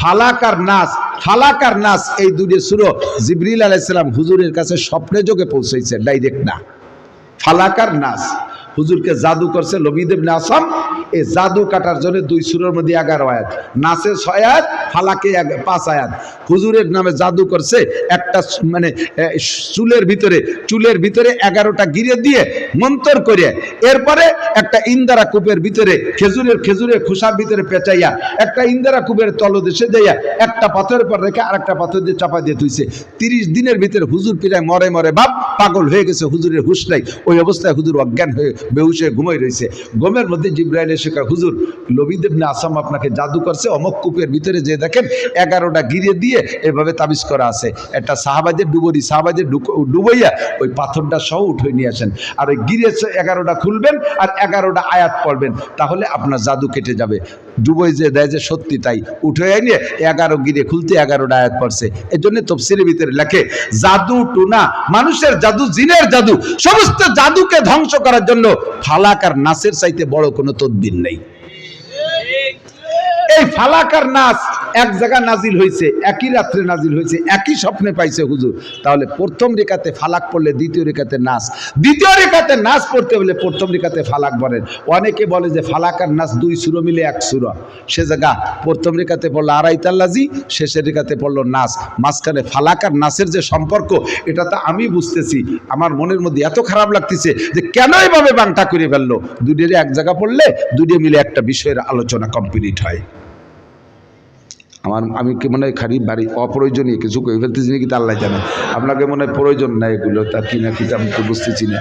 ফালাক আর নাস ফালাক আর নাস, এই দুটি সুরো জিবরিল আলাইসালাম হুজুরের কাছে স্বপ্নে যোগে পৌঁছেছে ডাইরেক্ট না। ফালাক আর নাস, হুজুরকে জাদু করছে লবিদেব নাসম এই জাদু কাটার জন্য দুই সুরের মধ্যে এগারো আয়াত। নাসে ছয় আয়াত ফালাকে এক- পাঁচ আয়াত। হুজুরের নামে জাদু করছে একটা মানে চুলের ভিতরে চুলের ভিতরে এগারোটা গিরে দিয়ে মন্তর করে। এরপরে একটা ইন্দারা কূপের ভিতরে খেজুরের খেজুরের খোসার ভিতরে পেঁচাইয়া, একটা ইন্দারা কূপের তলদেশে দেয়া, একটা পাথরের পর রেখে আরেকটা পাথর দিয়ে চাপা দিয়ে তুইছে তিরিশ দিনের ভিতরে হুজুর পিরায় মরে মরে বাপ পাগল হয়ে গেছে, হুজুরের হুশ নাই। ওই অবস্থায় হুজুর অজ্ঞান হয়ে বেহুশ হয়ে ঘুমাই রয়েছে গমের মধ্যে জিব্রাইল এসে হুজুর লবিদেব না আসাম আপনাকে জাদু করছে, অমক কূপের ভিতরে যে দেখেন, এগারোটা গিরে দিয়ে এভাবে তাবিজ করা আছে। একটা সাহাবাজের ডুবরি সাহাবাজের ডুবইয়া ওই পাথরটা সহ উঠে নিয়ে আসেন। আর ওই গিরে এগারোটা খুলবেন আর এগারোটা আয়াত পড়বেন। তাহলে আপনার জাদু কেটে যাবে। ডুবই যে দেয় যে সত্যি তাই। উঠে নিয়ে এগারো গিরে খুলতে এগারোটা আয়াত পড়ছে। এর জন্য তফসিলের ভিতরে লেখে, জাদু টুনা মানুষের জাদু, জিনের জাদু। সমস্ত জাদুকে ধ্বংস করার জন্য ফালাক আর নাসের চাইতে বড় কোনো তদবির নেই। এই ফালাকার নাচ এক জায়গায় নাজিল হয়েছে, একই রাত্রে নাজিল হয়েছে, একই স্বপ্নে পাইছে হুজুর। তাহলে প্রথম রেখাতে ফালাক পড়লে দ্বিতীয় রেখাতে নাচ। দ্বিতীয় রেখাতে নাচ পড়তে হলে প্রথম রেখাতে ফালাক বলেন। অনেকে বলে যে ফালাকার নাচ দুই সুরো মিলে এক সুরো। সে জায়গা প্রথম রেখাতে পড়ল আড়াই তাল্লাজি শেষের রেখাতে পড়ল নাচ। মাঝখানে ফালাকার নাচের যে সম্পর্ক, এটা তো আমি বুঝতেছি। আমার মনের মধ্যে এত খারাপ লাগতেছে যে কেন এভাবে বাংটা করে ফেলল? দুটির এক জায়গা পড়লে দুটি মিলে একটা বিষয়ের আলোচনা কমপ্লিট হয়। আমার, আমি কি মনে হয় খালি বাড়ি অপ্রয়োজনীয় কিছু কই ফেলতেছি নাকি আল্লাহ জানে। আপনাকে মনে হয় প্রয়োজন নাই এগুলো তার কি না কি আমি তো বুঝতেছি না।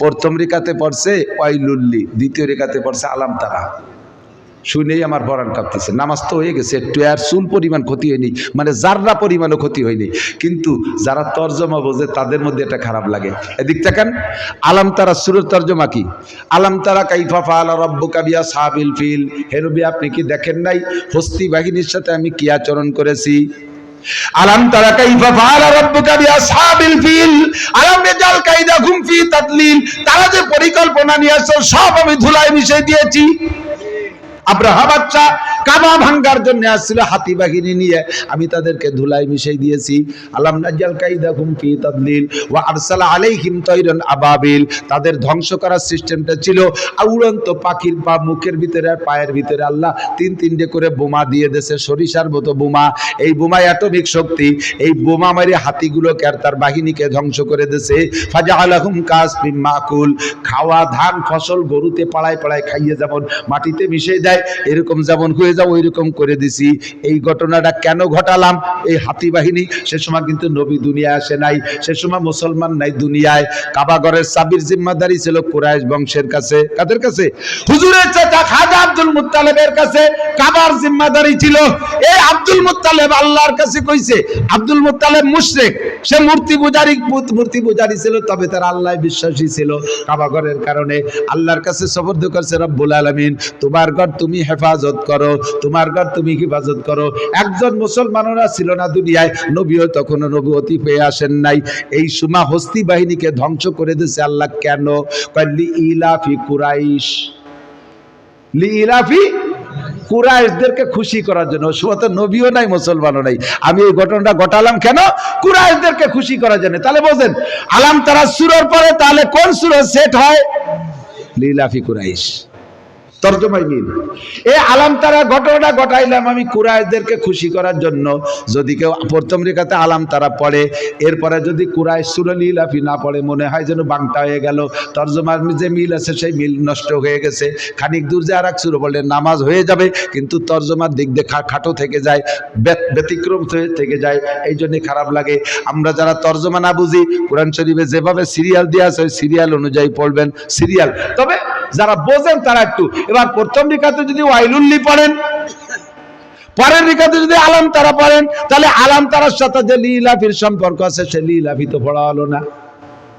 প্রথম রেখাতে পড়ছে ওয়াইলুল্লি, দ্বিতীয় রেখাতে পড়ছে আলাম তারা শুনেই আমার পরাণ কাঁপতেছে। নামাজ তো হয়ে গেছে, একটু আর চুল পরিমাণ ক্ষতি হয়নি মানে যাররা পরিমাণও ক্ষতি হয়নি। কিন্তু যারা তর্জমা বোঝে, তাদের মধ্যে এটা খারাপ লাগে। এদিক দেখেন আলাম তারা সুরের তর্জমা কি? আলাম তারা কাইফা ফাল রব্বু কাবিয়া সাহাবিল ফিল। হেরবি আপনি কি দেখেন নাই? হস্তি বাহিনীর সাথে আমি কি আচরণ করেছি? আলাম তারা কাইফা ফাআলা রাব্বুকা বিআসহাবিল ফিল। আলাম ইয়াজাল কাইদাহুম ফি তাদলিল। তারা যে পরিকল্পনা নিয়ে আসছে, সব আমি ধুলায় মিশিয়ে দিয়েছি। আব্রাহা বাচ্চা কাবা ভাঙ্গার জন্য আসছিল হাতি বাহিনী নিয়ে। আমি তাদেরকে ধুলাই মিশাই দিয়েছি। আলাম নাজাল কাইদাহুম ফি তাদলিল ওয়া আরসালা আলাইহিম তাইরান আবাবিল। তাদের ধ্বংস করার সিস্টেমটা ছিল উড়ন্ত পাখির পা মুখের ভিতরে, পায়ের ভিতরে আল্লাহ তিন তিনটে করে বোমা দিয়ে দেশে সরিষার মতো বোমা। এই বোমায় অ্যাটমিক শক্তি, এই বোমা মারি হাতিগুলোকে আর তার বাহিনীকে ধ্বংস করে দেশে ফাজা আলাহুম কাসমিম মাকুল। খাওয়া, ধান, ফসল গরুতে পাড়ায় পাড়ায় খাইয়ে যেমন মাটিতে মিশে দেয় এরকম যেমন হয়ে যাও ওই রকম করে দিছি। এই ঘটনাটা কেন ঘটালাম? এই হাতি বাহিনী সে সময় কিন্তু নবী দুনিয়ায় আসে নাই, সে সময় মুসলমান নাই দুনিয়ায়। কাবাগরের সাবির জিম্মাদারি ছিল কুরাইশ বংশের কাছে। কাদের কাছে? হুজুরের চাচা খাজা আব্দুল মুত্তালেবের কাছে কাবার জিম্মাদারি ছিল। এই আব্দুল মুত্তালেব আল্লাহর কাছে কইছে, আব্দুল মুত্তালেব মুশরিক, সে মূর্তি পূজারি মূর্তি পূজারি ছিল, তবে তার আল্লাহ বিশ্বাসী ছিল কাবাগরের কারণে। আল্লাহর কাছে সবর্দ করছে রব্বুল আলামিন, তোমার ঘর তুমি হেফাজত করো, তোমার ঘর তুমি হেফাজত করো। একজন মুসলমানরা ছিল না দুনিয়ায়, নবীও তখনও নবুয়তি পেয়ে আসেন নাই। এই সুমা হস্তি বাহিনীকে ধ্বংস করে দিয়েছে আল্লাহ কেন? কল্লি ইলাফি কুরাইশ। লি ইলাফি কুরাইশদেরকে খুশি করার জন্য। শুধু নবীও নাই, মুসলমানও নাই। আমি এই ঘটনাটা ঘটালাম কেন? কুরাইশদেরকে খুশি করার জন্য। তাহলে বোঝেন আলাম তারা সুরের পরে তাহলে কোন সুরে সেট হয়? লিলাফি কুরাইশ। তর্জমাই মিল এই আলাম তারা ঘটনা ঘটাইলাম আমি কুরাইশদেরকে খুশি করার জন্য। যদি কেউ প্রথম রেখাতে আলাম তারা পড়ে, এরপরে যদি কুরাইশ সুরলি লাফি না পড়ে, মনে হয় যেন বাংটা হয়ে গেল। তর্জমার যে মিল আছে, সেই মিল নষ্ট হয়ে গেছে। খানিক দূর যে আর এক সুর বললে নামাজ হয়ে যাবে, কিন্তু তর্জমার দিক দিয়ে খাটো থেকে যায়, ব্যত- ব্যতিক্রম থেকে যায়। এই জন্যে খারাপ লাগে। আমরা যারা তর্জমা না বুঝি, কোরআন শরীফে যেভাবে সিরিয়াল দেওয়া আছে সিরিয়াল অনুযায়ী পড়বেন। সিরিয়াল। তবে যারা বোঝেন তারা একটু। এবার প্রথম রিকাতে যদি ওয়াইলুল্লি পড়েন, পরের রিকাতে যদি আলাম তারা পড়েন, তাহলে আলাম তারার সাথে যে লিলাফির সম্পর্ক আছে, সে লিলাফি তো পড়া হলো না।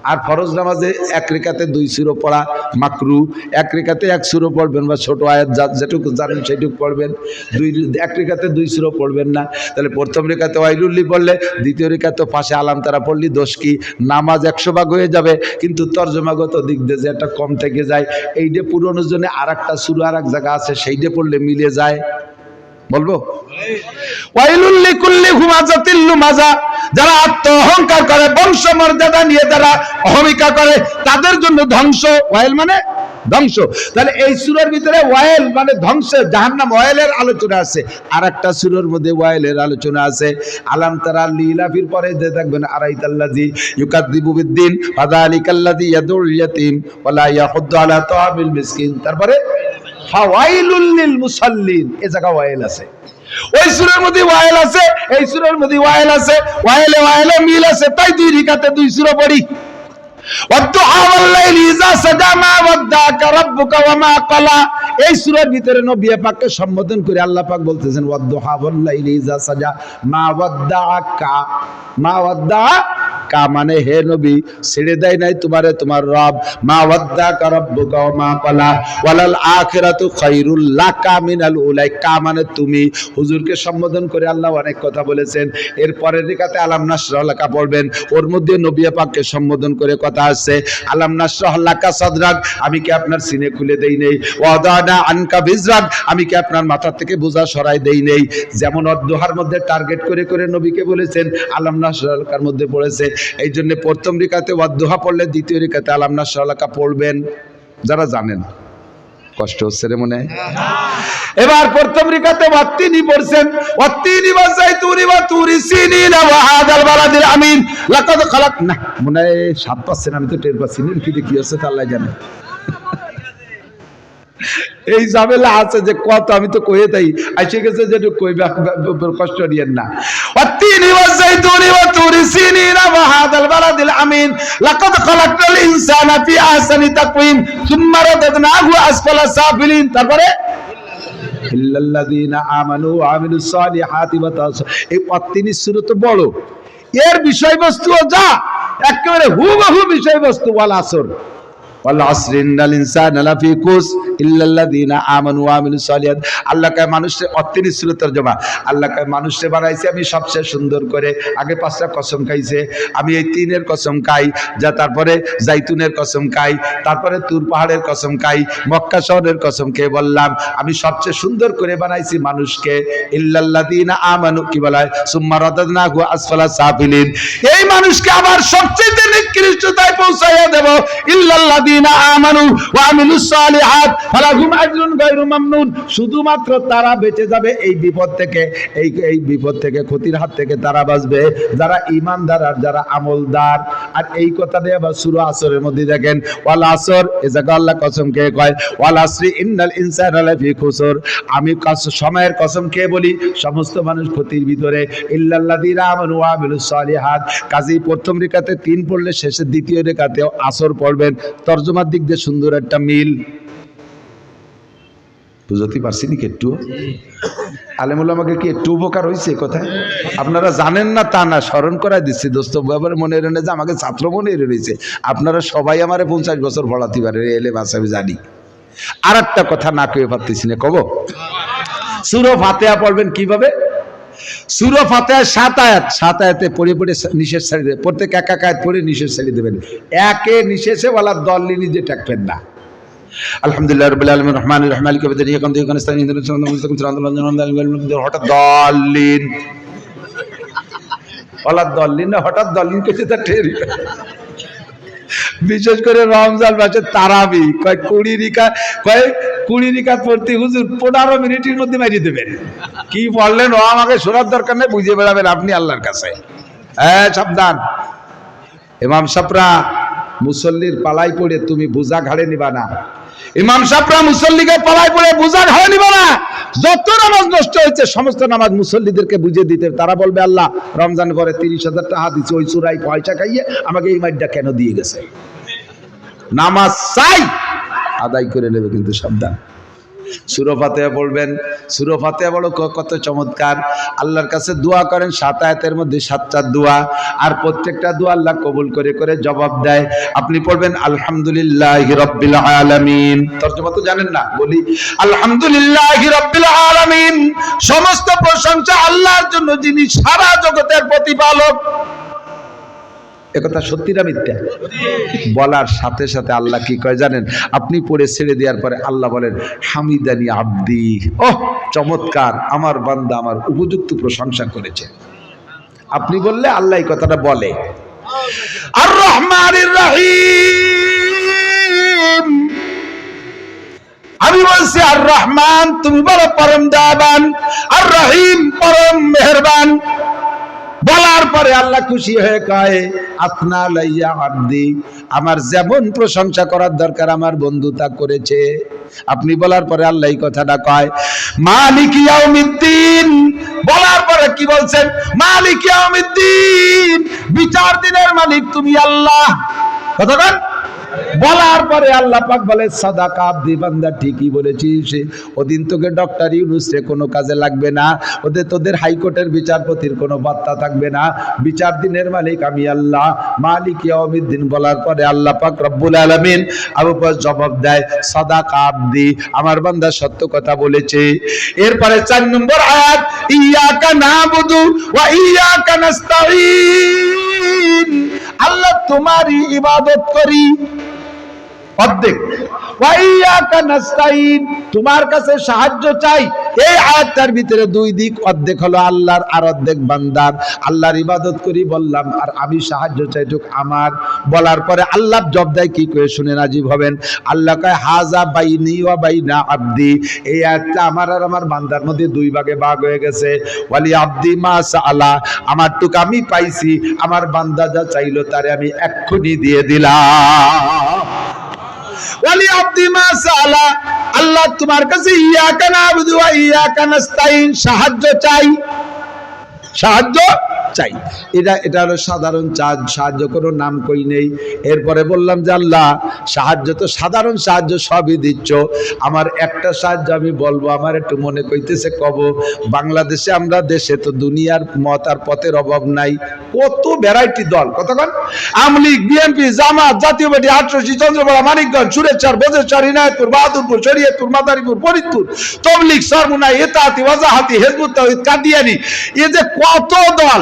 আর ফরজ নামাজে এক রেখাতে দুই সুরো পড়া মাকরু, এক রেখাতে এক সুরো পড়বেন বা ছোট আয়াত যা- যেটুকু জানেন সেটুকু পড়বেন। দুই এক রেখাতে দুই সুরো পড়বেন না। তাহলে প্রথম রেখাতে ওয়াইলুল্লি পড়লে, দ্বিতীয় রেখাতে পাশে আলাম তারা পড়লি, দোষ কি? নামাজ একশো ভাগ হয়ে যাবে, কিন্তু তর্জমাগত দিক দিয়ে যে একটা কম থেকে যায়। এইটা পুরোনোর জন্য আর একটা সুরো আর এক জায়গা আছে সেইটা পড়লে মিলে যায়। বলব? যারা আত্ম অহংকার করে বংশ মর্যাদা নিয়ে অহমিকা করে, তাদের জন্য ধ্বংস। ওয়াইল মানে ধ্বংস। তাহলে এই সুরের ভিতরে ওয়াইল মানে ওয়াইলের আলোচনা আছে। আর একটা সুরের মধ্যে ওয়াইলের আলোচনা আছে। আলাম তারা লীলাফির পরে যে দেখবেন আরাইতাল্লাজি ইউকাদ্দিবু বিদ্দিন, ফাযালিকাল্লাযী ইয়াদুল ইয়াতীম, ওয়ালা ইয়াহুদ্দু আলা তাআমিল মিসকিন। তারপরে ফাওয়াইলুল মুসাল্লিন। এ জায়গা ওয়াইল আছে। ওই সুরের মধ্যে ওয়াইল আছে, এই সুরের মধ্যে ওয়াইল আছে, ওয়াইলে ওয়াইলে মিল আছে, তাই দুই রিকাতে দুই সুর পড়ি। এই সুরের ভিতরে সম্বোধন করে আল্লাহ পাক বলতেছেন সাজা মা মা ওয়াদ্দাআকা মানে হে নবী, ছেড়ে দেয় নাই তোমারে তোমার রব। মা ওয়াদ্দাআকা রাব্বুকা ওয়া মা ক্বালা ওয়ালাল আখিরাতু খায়রুল লাকা মিনাল উলাই কা মানে তুমি। হুজুরকে সম্বোধন করে আল্লাহ অনেক কথা বলেছেন। এর পরের রেখাতে আলাম লাকা পড়বেন। ওর মধ্যে নবী পাককে সম্বোধন করে কথা আছে। আলাম লাকা সাদরাক আমি কি আপনার সিনে খুলে দেই নেই? ওয়াদানা আনকা বিজরাক আমি কি আপনার মাথা থেকে বোঝা সরাই দেই নেই? যেমন অদ্দোহার মধ্যে টার্গেট করে করে নবীকে বলেছেন, আলাম নাসরাহ লাকার মধ্যে পড়েছে। এই জন্য প্রথম রেখাতে ওয়াদ্দোহা পড়লে দ্বিতীয় রেখাতে আলাম নাসরাহ লাকা পড়বেন, যারা জানেন। কষ্ট হচ্ছে রে মনে? এবার প্রথম রিকাতে ওয়াত্তিনি পড়ছেন। ওয়াত্তিনি ওয়াজাইতুনি ওয়া তুরি সিনিনা ওয়া হাদাল বালাদিল আমিন। লাকাদ খালাক না, মনে সাত পাচ্ছেন আমি তো টের পাচ্ছি। না কি কি হচ্ছে তা আল্লাহ জানে। এই ঝামেলা আছে যে কত, আমি তো কয়ে তাই আসে গেছে যে একটু কই কষ্ট নিয়েন না। তুরি সিনিনা ওয়া হাদাল বালাদিল আমিন লাকাদ খালাকনাল ইনসানা ফি আহসানি তাকওয়িম সুম্মা রাদাদনাহু আসফালা সাফিলিন তারপরে আমানু ওয়া সালিহাতি এই অত্তিনি সূরা তো বড়। এর বিষয়বস্তুও যা, একেবারে হুবহু বিষয়বস্তু, ওয়াল আসর। আমানু ওয়া আমিলুস সালিহাত। আল্লাহ কয় আল্লাহ কয়, মানুষকে বানাইছে আমি সবচেয়ে সুন্দর করে। আগে পাঁচটা কসম খাইছে, আমি এই তিনের কসম খাই, যা তারপরে জাইতুনের কসম খাই, তারপরে তুর পাহাড়ের কসম খাই, মক্কা শহরের কসম খেয়ে বললাম, আমি সবচেয়ে সুন্দর করে বানাইছি মানুষকে। ইল্লাল্লাযীনা আমানু, কি বলা হয়? আসফালা সাফিলিন এই মানুষকে আবার সবচেয়ে নিকৃষ্টতায় পৌঁছাইয়া দেব। ইল্লাল্লাযীনা আমানু ওয়া আমিলুস সালিহাত ফালাহুম আজরুন গায়রু মামনুন শুধুমাত্র তারা বেঁচে যাবে এই বিপদ থেকে। এই এই বিপদ থেকে, ক্ষতির হাত থেকে তারা বাঁচবে। যারা ইমানদার আর যারা আমলদার। আর এই কথা দিয়ে আবার সূরা আসরের মধ্যে দেখেন, ওয়াল আসর, এ জায়গা আল্লাহ কসম কে কয়, ওয়াল আসরি ইন্নাল ইনসানা লাফি খুসর। আমি সময়ের কসম কে বলি, সমস্ত মানুষ ক্ষতির ভিতরে। ইল্লাল্লাযীনা আমানু ওয়া আমিলুস সালিহাত। কাজেই প্রথম রেখাতে তিন পড়লে শেষের দ্বিতীয় রেখাতে আসর পড়বেন। তর্জমার দিক দিয়ে সুন্দর একটা মিল। বুঝতে পারছি নাকি একটু আলেমুল আমাকে কি একটু উপকার হয়েছে কোথায়? আপনারা জানেন না তা না, স্মরণ করাই দিচ্ছি। দোস্ত ব্যাপার মনে রেনে যে আমাকে ছাত্র মনে রয়েছে। আপনারা সবাই আমার পঞ্চাশ বছর পড়াতে পারে এলে বাস আমি জানি। আর একটা কথা না কয়ে পারতেছি না, কব? সুরো ফাতেহা পড়বেন কীভাবে? সুরো ফাতেহা সাত আয়াত, সাত আয়াতে পড়ে পড়ে নিষেধ ছাড়ি দেবে। প্রত্যেক এক এক আয়াত পড়ে নিষেধ ছাড়ি দেবেন। একে নিষেধে বলা দললি নিজে টাকবেন না। আলহামদুলিল্লাহ রাব্বিল আলামিন, রহমানির রহিম মালিক ইয়াউমিদ্দিন ইয়াকা নাস্তাইন ইহদিনাস সিরাতাল মুস্তাকিম সিরাতাল লাযিনা আন'আমতা আলাইহিম হঠাৎ দলিন দলিন না, হঠাৎ দলিন কেছে তা টেরি বিশেষ করে রমজান মাসে তারাবি, কয় কুড়ি রিকা, কয় কুড়ি রিকা পড়তে, হুজুর পনেরো মিনিটের মধ্যে মারিয়ে দেবেন। কি বললেন? ও আমাকে শোনার দরকার নেই, বুঝিয়ে বেড়াবেন আপনি আল্লাহর কাছে। হ্যাঁ সাবধান। ইমাম সাপরা মুসল্লির পালাই পড়ে তুমি বোঝা ঘাড়ে নিবা না। ইমাম সাপরা মুসল্লিকে পালাই পড়ে বোঝা ঘাড়ে নিবা না। যত নামাজ নষ্ট হয়েছে, সমস্ত নামাজ মুসল্লিদেরকে বুঝিয়ে দিতে। তারা বলবে, আল্লাহ, রমজান ঘরে তিরিশ হাজার টাকা দিচ্ছে ওই চুরাই পয়সা খাইয়ে আমাকে এই মাইটটা কেন দিয়ে গেছে? নামাজ চাই। আদায় করে নেবে কিন্তু সাবধান। সুরফাতে বলবেন সুরফাতে বড় কত চমৎকার। আল্লাহর কাছে দোয়া করেন, সাত আয়াতের মধ্যে সাতটা দোয়া। আর প্রত্যেকটা দোয়া আল্লাহ কবুল করে করে জবাব দেয়। আপনি পড়বেন, আলহামদুলিল্লাহ রব্বিল আলামিন। তর্জমা তো জানেন না, বলি, আলহামদুলিল্লাহ রব্বিল আলামিন। সমস্ত প্রশংসা আল্লাহর জন্য, যিনি সারা জগতের প্রতিপালক। একথা সত্যি না মিথ্যা? বলার সাথে সাথে আল্লাহ কি কয় জানেন? আপনি পড়ে ছেড়ে দেওয়ার পরে আল্লাহ বলেন, হামিদানি আব্দি। ওহ, চমৎকার। আমার বান্দা আমার উপযুক্ত প্রশংসা করেছে। আপনি বললে আল্লাহ এই কথাটা বলে। আর রহমান রহিম। আমি বলছি আর রহমান তুমি বলো, পরম দাবান আর রহিম পরম মেহরবান। পরে আল্লাহ খুশি হয়ে কয়ে আপনা লাইয়া আব্দি, আমার যেমন প্রশংসা করার দরকার আমার বন্ধু তা করেছে। আপনি বলার পরে আল্লাহ এই কথাটা কয়, মালিক ইয়াউমিদ্দিন। বলার পরে কি বলছেন, মালিক ইয়াউমিদ্দিন, বিচার দিনের মালিক তুমি আল্লাহ। কথা বলার পরে আল্লাহ পাক বলে, সাদাকা আব্দি, বান্দা ঠিকই বলেছিস ওদিন তোকে ডক্টর ইউনুস কোনো কাজে লাগবে না। ওদের তোদের হাইকোর্টের বিচারপতির কোনো বার্তা থাকবে না। বিচার দিনের মালিক আমি আল্লাহ। মালিক ইয়াউমিদ্দিন বলার পরে আল্লাহ পাক রব্বুল আলামিন আবু জবাব দেয়, সাদাকা আব্দি, আমার বান্দা সত্য কথা বলেছে। এরপরে চার নম্বর আয়াত ইয়াকা নাবুদু ওয়া ইয়াকা নাস্তাঈন আল্লাহ তোমারই ইবাদত করি। অর্ধেক। তোমার কাছে সাহায্য চাই। এই আয়াতটার ভিতরে দুই দিক, অর্ধেক হলো আল্লাহর আর অর্ধেক বান্দার। আল্লাহর ইবাদত করি বললাম, আর আমি সাহায্য চাই চাইটুক আমার। বলার পরে আল্লাহ জব দেয় কি করে শুনে নাজিব হবেন? আল্লাহ কয়, হাজা বাইনি ওয়া বাইনা আব্দি। এই আয়াতটা আমার আর আমার বান্দার মধ্যে দুই ভাগে ভাগ হয়ে গেছে। ওয়ালি আব্দি মা সাআলা, আমার টুক আমি পাইছি, আমার বান্দা যা চাইলো তারে আমি এক্ষুনি দিয়ে দিলাম। ওয়ালি আব্দি মাসালা আল্লাহ তোমার কাছে ইয়াকা নাবুদু ওয়া ইয়াকা নাস্তাইন সাহায্য চাই। সাহায্য? চাই। এটা এটা হলো সাধারণ সাহায্য কোনো নাম কই নেই। এরপরে বললাম যে, আল্লাহ, সাহায্য তো সাধারণ সাহায্য সবই দিচ্ছ। আমার একটা সাহায্য আমি বলব, আমার একটু মনে কইতেছে কব, বাংলাদেশে আমরা দেশে তো দুনিয়ার মত আর পথের অভাব নাই। কত ভ্যারাইটি দল। কতক্ষণ? আমলিগ, বিএনপি, জামাত, জাতীয় পার্টি আটরশি চন্দ্রপাড়া, মানিকগঞ্জ, সুরেশ্বর, বজেশ্বর, ইনায়তপুর, বাহাদুরপুর, শরীয়তপুর, মাদারীপুর, ফরিদপুর, তবলিগ সরমুনা এতাহাতি, ওয়াজাহাতি, হেজবুত কাদিয়ানি। এ যে কত দল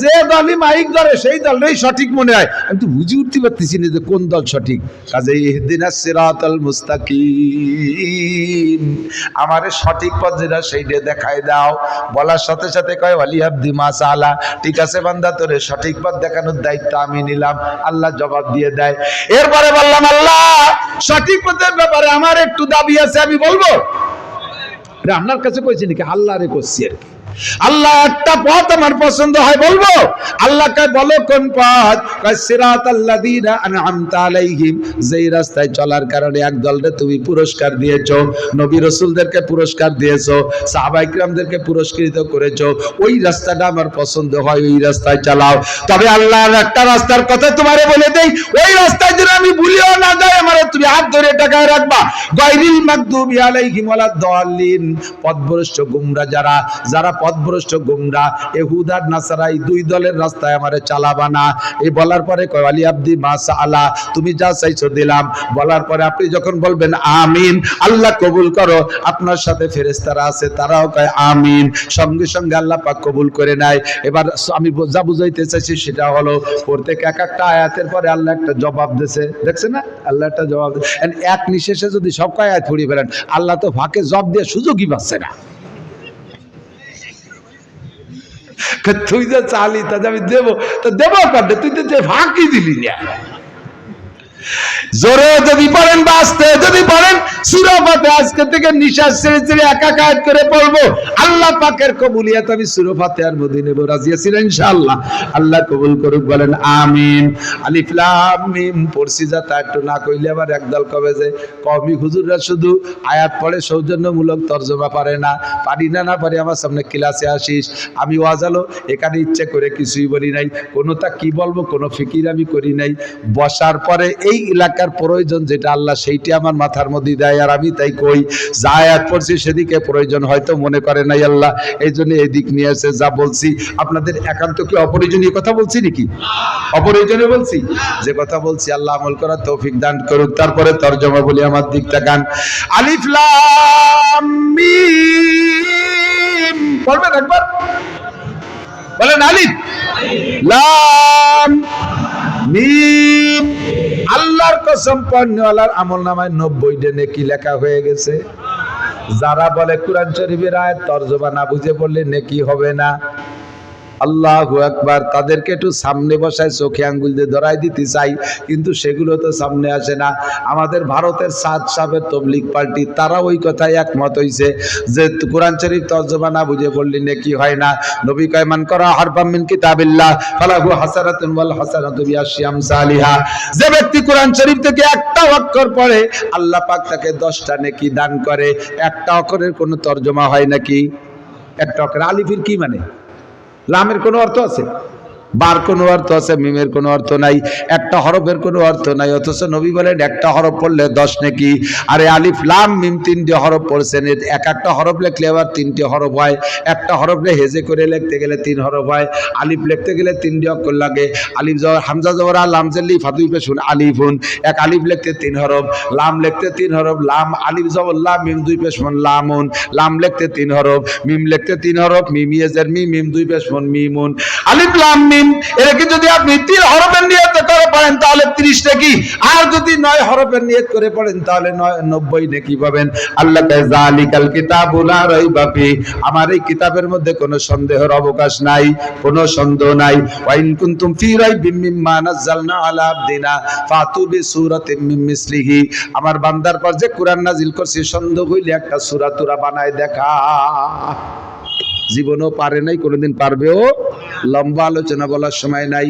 যে দলই মাইক ধরে, সেই দলটাই সঠিক মনে হয়। আমি তো বুঝে উঠতে পারতেছি না যে কোন দল সঠিক। কাজে ইহদিনা সিরাতাল মুস্তাকিম। আমারে সঠিক পথ যেটা, সেইটা দেখায় দাও। বলার সাথে সাথে কয়, ওয়ালি আব্দি মাসালা ঠিক আছে বান্দা, তোরে সঠিক পথ দেখানোর দায়িত্ব আমি নিলাম। আল্লাহ জবাব দিয়ে দেয়। এরপরে বললাম, আল্লাহ, সঠিক পথের ব্যাপারে আমার একটু দাবি আছে, আমি বলব? আপনার কাছে কইছি নাকি? আল্লাহ রে করছি আর কি। আল্লাহ একটা পথ আমার পছন্দ হয়, বলব? আল্লাহ কয়, বলো কোন পথ? সিরাত আল্লাযীনা আনআমতা আলাইহিম। যেই রাস্তায় চলার কারণে এক দলকে তুমি পুরস্কার দিয়েছ, নবী রাসূলদেরকে পুরস্কার দিয়েছ সাহাবায়ে কিরামদেরকে পুরস্কৃত করেছ, ওই রাস্তাটা আমার পছন্দ হয়, ওই রাস্তায় চালাও। তবে আল্লাহর একটা রাস্তার কথা তোমারে বলে দেই, ওই রাস্তায় যেন আমি ভুলিও না যাই, আমার তুমি হাত ধরে টাকায় রাখবা। গায়রিল মাগদুবি আলাইহিম ওয়ালাদ দাল্লিন পথভ্রষ্ট গুমরা যারা যারা পথভ্রষ্ট গুমরা এহুদার নাসারা এই দুই দলের রাস্তায় আমারে চালাবা না। এই বলার পরে কয়, আলী আব্দি মাসা আলা তুমি যা চাইছো দিলাম। বলার পরে আপনি যখন বলবেন, আমিন, আল্লাহ কবুল করো। আপনার সাথে ফেরেশতারা আছে, তারাও কয়, আমিন। সঙ্গে সঙ্গে আল্লাহ পাক কবুল করে নেয়। এবার আমি যা বুঝাইতে চাইছি সেটা হলো, প্রত্যেক এক একটা আয়াতের পরে আল্লাহ একটা জবাব দিয়েছে। দেখছে না? আল্লাহ একটা জবাব। এক নিঃশেষে যদি সব কয় আয়াত ফুরিয়ে ফেলেন, আল্লাহ তো ফাঁকে জব দিয়ে সুযোগই পাচ্ছে না। তুই যে চালি, তা যে আমি দেবো, তো দেবো কাটে তুই তো যে ফাঁকি দিলি না। জোরে যদি পড়েন বাঁচতে, যদি পড়েন সুরফাতে আজকে থেকে নিঃশ্বাস ছেড়ে ছেড়ে কাজ করে পড়ব আল্লাহ পাকের কবুলিয়াত আমি সুরফাতে আর মধ্যে নেব, রাজি আছি না ইনশাআল্লাহ? আল্লাহ কবুল করুক, বলেন আমিন। পড়ছি যা তা একটু না কইলে আবার একদল কবে যে হুজুররা শুধু আয়াত পড়ে, সৌজন্যমূলক তর্জমা পারে না। পারি না না পারি, আমার সামনে ক্লাসে আসিস। আমি ওয়াজালো, এখানে ইচ্ছে করে কিছুই বলি নাই। কোনোটা কি বলব, কোনো ফিকির আমি করি নাই। বসার পরে এই এলাকার প্রয়োজন যেটা আল্লাহ সেইটি আমার মাথার মধ্যে দেয়, আর আমি তাই কই, যা আয়াত পড়ছি সেদিকে প্রয়োজন হয়তো মনে করে নাই আল্লাহ এই জন্য এই দিক নিয়ে এসে যা বলছি, আপনাদের একান্ত কি অপ্রয়োজনীয় কথা বলছি নাকি? অপ্রয়োজনীয় বলছি? যে কথা বলছি আল্লাহ আমল করার তৌফিক দান করুক, তারপরে তর্জমা বলি আমার দিকটা গান। আলিফ লাম মিম। পড়বেন একবার? বলেন আলিফ। লাম মিম। আল্লাহর কসম পণ্যওয়ালার আমল নামায় নব্বই ডেনে কি লেখা হয়ে গেছে। যারা বলে কোরআন শরীফের আয় তর্জমা না বুঝে পড়লে নেকি হবে না। আল্লাহ একবার তাদেরকে একটু সামনে বসায়, চোখে আঙ্গুল দিয়ে ধরাই দিতে চাই, কিন্তু সেগুলো তো সামনে আসে না। আমাদের ভারতের সাত সাবের তবলিক পার্টি তারা ওই কথায় একমত হইছে যে, কোরআন শরীফ তর্জমা না বুঝে পড়লি নেকি হয় না। নবী কয়মান করা হারবাম মিন কিতাবিল্লাহ, ফালাহু হাসানাতুন ওয়াল হাসানাতু বিআশিয়াম সালিহা। যে ব্যক্তি কোরআন শরীফ থেকে একটা অক্ষর পড়ে, আল্লাহ পাক তাকে 10টা নেকি দান করে। একটা অক্ষরের কোনো তর্জমা হয় নাকি? একটা অক্ষর আলিফির কি মানে? লামের কোনো অর্থ আছে? বার কোনো অর্থ আছে, মিমের কোনো অর্থ নাই, একটা হরফের কোনো অর্থ নাই, অথচ নবী বলেন, একটা হরফ পড়লে দশ নাকি, আরে আলিফ, লাম, মিম তিনটি হরফ পড়ছেন এক একটা হরফ লিখলে আবার তিনটে হরফ হয়, একটা হরফ লে হেজে করে লিখতে গেলে তিন হরফ হয়, আলিফ লিখতে গেলে তিনটে অক্ষর লাগে, আলিফ জবর হামজা জবর আর লাম জেলি পেশুন, আলিফুন, এক আলিফ লিখতে তিন হরফ, লাম লিখতে তিন হরফ, লাম, আলিফ জবর লাম, মিম দুই পেশমন, লামুন, লাম লিখতে তিন হরফ, মিম লিখতে তিন হরফ, মিম ইয়েজের মিম মিম দুই পেশমন, মিমুন, আলিফ, লাম মিম এটাকে যদি আপনি তিন হরফের নিয়ত করে পড়েন, তাহলে ত্রিশ নাকি আর যদি নয় হরফের নিয়ত করে পড়েন, তাহলে নয়, নব্বই নাকি পাবেন। আল্লাহ জালিকাল কিতাবুল লা রাইবা ফি। আমার এই কিতাবের মধ্যে কোনো সন্দেহের অবকাশ নাই, কোনো সন্দেহ নাই। ওয়া ইন কুনতুম ফি রাইবিম মিম্মা নাযালনা আলা আবদিনা ফাতু বিসূরাতিম মিন মিসলিহি। আমার বান্দার পর যে কোরআন নাজিল করছি, সন্দেহ হইলে একটা সূরা তুরা বানায় দেখা। জীবনও পারে নাই কোনোদিন পারবেও। লম্বা আলোচনা বলার সময় নাই।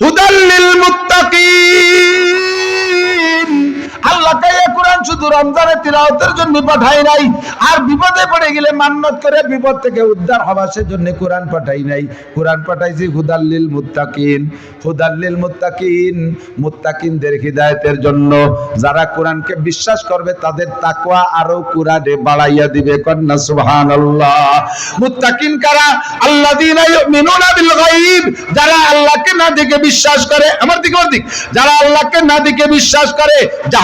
হুদাল্লিল মুত্তাকিন। আল্লাহ জন্য পাঠাই কোরআন পাঠাই যারা কোরআনকে বিশ্বাস করবে, তাদের তাকওয়া আরও কোরআনে বাড়াইয়া দিবে। কন্যা সুবহানাল্লাহ। মুত্তাকিন কারা? আল্লাযীনা ইউমিনুনা বিল গায়ব যারা আল্লাহকে না দেখে বিশ্বাস করে, আমার দিকে আমার দিক যারা আল্লাহকে না দেখে বিশ্বাস করে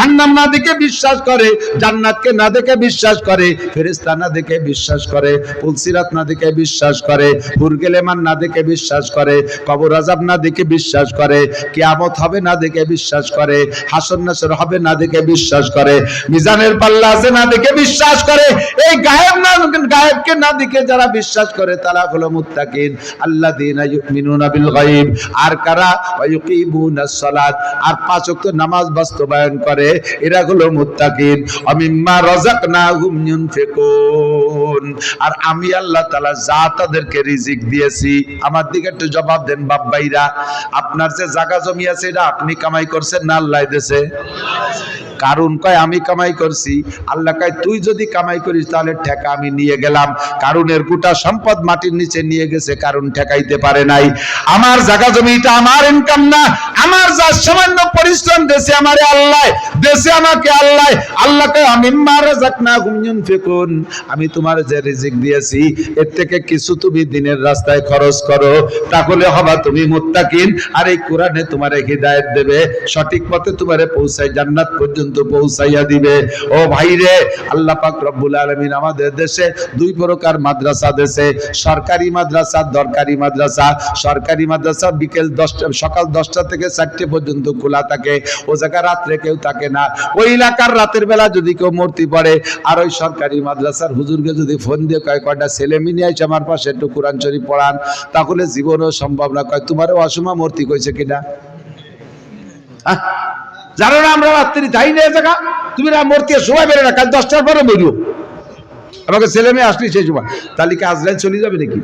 জাহান্নাম না দেখে বিশ্বাস করে জান্নাতকে না দেখে বিশ্বাস করে ফেরেশতা না দেখে বিশ্বাস করে পুলসিরাত না দেখে বিশ্বাস করে হুরগেলেমান না দেখে বিশ্বাস করে কবর আযাব না দেখে বিশ্বাস করে কিয়ামত হবে না দেখে বিশ্বাস করে হাসর নাসর হবে না দেখে বিশ্বাস করে মিজানের পাল্লা আছে না দেখে বিশ্বাস করে এই গায়েব না গায়েবকে না দেখে যারা বিশ্বাস করে তারা হলো মুত্তাকিন আল্লাযীনা ইউমিনুনা বিল গায়ব আর কারা ওয়া সালাত আর পাঁচ ওয়াক্ত নামাজ বাস্তবায়ন করে এরা হলো মুত্তাকিন। অমিম্মা হুম ইউনফিকুন। আর আমি আল্লাহ তাআলা যা তাদেরকে রিজিক দিয়েছি, আমার দিকে একটু জবাব দেন বাপ ভাইরা। আপনার যে জায়গা জমি আছে, এটা আপনি কামাই করছেন না আল্লাহ দেশে কারণ কয়, আমি কামাই করছি। আল্লাহ কয়, তুই যদি কামাই করিস, তাহলে ঠেকা আমি নিয়ে গেলাম। কারণের গোটা সম্পদ মাটির নিচে নিয়ে গেছে, কারণ ঠেকাইতে পারে নাই। আমার জায়গা জমিটা, আমার ইনকাম না, আমার যা সামান্য পরিশ্রম দেশে আমারে আল্লাহ, দেশে আমাকে আল্লাহ। আল্লাহ কয়, আমি মারা যাক না গুমজুন ফেকুন আমি তোমার যে রিজিক দিয়েছি, এর থেকে কিছু তুমি দিনের রাস্তায় খরচ করো। তাহলে হবা তুমি মুত্তাকিন। আর এই কোরআনে তোমারে হিদায়াত দেবে। সঠিক পথে তোমারে পৌঁছায় জান্নাত পর্যন্ত পৌঁছাইয়া দিবে। ও ভাই রে আল্লাহ পাক রব্বুল আলামিন আমাদের দেশে দুই প্রকার মাদ্রাসা দেশে। সরকারি মাদ্রাসা দরকারি মাদ্রাসা। সরকারি মাদ্রাসা বিকেল দশটা সকাল দশটা থেকে চারটে পর্যন্ত খোলা থাকে। ও জায়গা রাত্রে কেউ থাকে না। ওই এলাকার রাতের বেলা যদি কেউ মূর্তি পড়ে আর ওই সরকারি মাদ্রাসার হুজুরকে যদি ফোন দিয়ে কয় কয়টা ছেলে মিনিয়ে আইসে আমার পাশে একটু কোরআন শরীফ পড়ান তাহলে জীবনও সম্ভব না। কয় তোমারও অসমা মূর্তি কইছে কিনা? আহ, জানো না আমরা রাত্রি যাই না এ জায়গা? তুমি না মূর্তি সময় বেরো না, কাল দশটার পরে বেরো। আমাকে ছেলে মেয়ে আসলি সেই সময়। তাহলে কি আজরাইল চলে যাবে নাকি?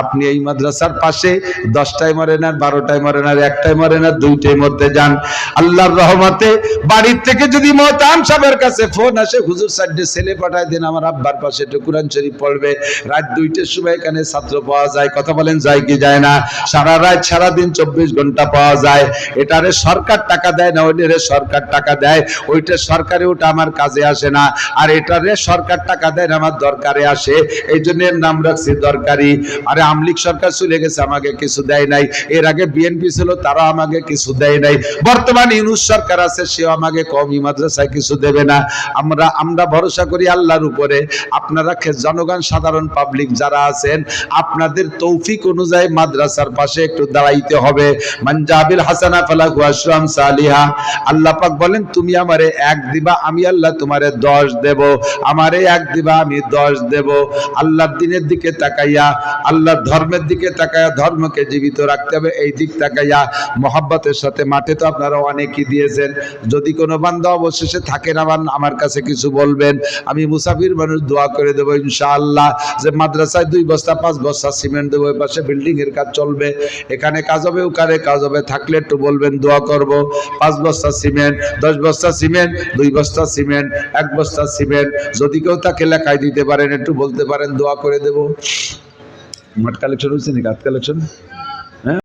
আপনি এই মাদ্রাসার পাশে দশটায় মরেন আর বারোটায় মরেন আর একটায় মরেন আর দুইটায় মরতে যান। আল্লাহর রহমতে বাড়ির থেকে যদি মহতাম সাহেবের কাছে ফোন আসে, হুজুর, সাইডে ছেলে পাঠায় দেন, আমার আব্বার পাশে একটু কোরআন শরীফ পড়বে। রাত দুইটার সময় এখানে ছাত্র পাওয়া যায়। কথা বলেন, যায় কি যায় না? সারা রাত সারা দিন চব্বিশ ঘণ্টা পাওয়া যায়। এটারে সরকার টাকা দেয় না, ওইটারে সরকার টাকা দেয়। ওইটা সরকারে ওটা আমার কাজে আসে না। আর এটারে সরকার টাকা দেয় না, আমার দরকারে আসে। এই জন্য নাম রাখছি দরকারি। আরে পরে আমলিক সরকার চলে গেছে, আমাকে কিছু দেয় নাই। এর আগে বিএনপি ছিল তারা আমাকে কিছু দেয় নাই। বর্তমান ইউনুস সরকার আছে, সেও আমাকে কমই মাদ্রাসায় কিছু দেবে না। আমরা আমরা ভরসা করি আল্লাহর উপরে। আপনারা জনগণ, সাধারণ পাবলিক যারা আছেন, আপনাদের তৌফিক অনুযায়ী মাদ্রাসার পাশে একটু দাঁড়াইতে হবে। মানজাবিল হাসানা ফালাহু আশরাম সালিহা। আল্লাহ পাক বলেন, তুমি আমারে এক দিবা, আমি আল্লাহ তোমারে দশ দেব। আমারে এক দিবা, আমি দশ দেব। আল্লাহর দিনের দিকে তাকাইয়া আল্লাহর ধর্মের দিকে তাকাইয়া ধর্মকে জীবিত রাখতে হবে, এই দিক তাকাইয়া মহাব্বতের সাথে মাঠে তো আপনারা অনেকই দিয়েছেন। যদি কোনো বান্ধব অবশেষে থাকেন আমার আমার কাছে কিছু বলবেন। আমি মুসাফির মানুষ দোয়া করে দেবো ইনশাআল্লাহ যে মাদ্রাসায় দুই বস্তা, পাঁচ বস্তা সিমেন্ট দেবো পাশে বিল্ডিং এর কাজ চলবে। এখানে কাজ হবে, ওখানে কাজ হবে, থাকলে একটু বলবেন, দোয়া করব। পাঁচ বস্তা সিমেন্ট, দশ বস্তা সিমেন্ট, দুই বস্তা সিমেন্ট, এক বস্তা সিমেন্ট। যদি কেউ তাকে লেখায় দিতে পারেন, একটু বলতে পারেন, দোয়া করে দেব। মাঠ কালেকশন হচ্ছে নাকি হাত কালেকশন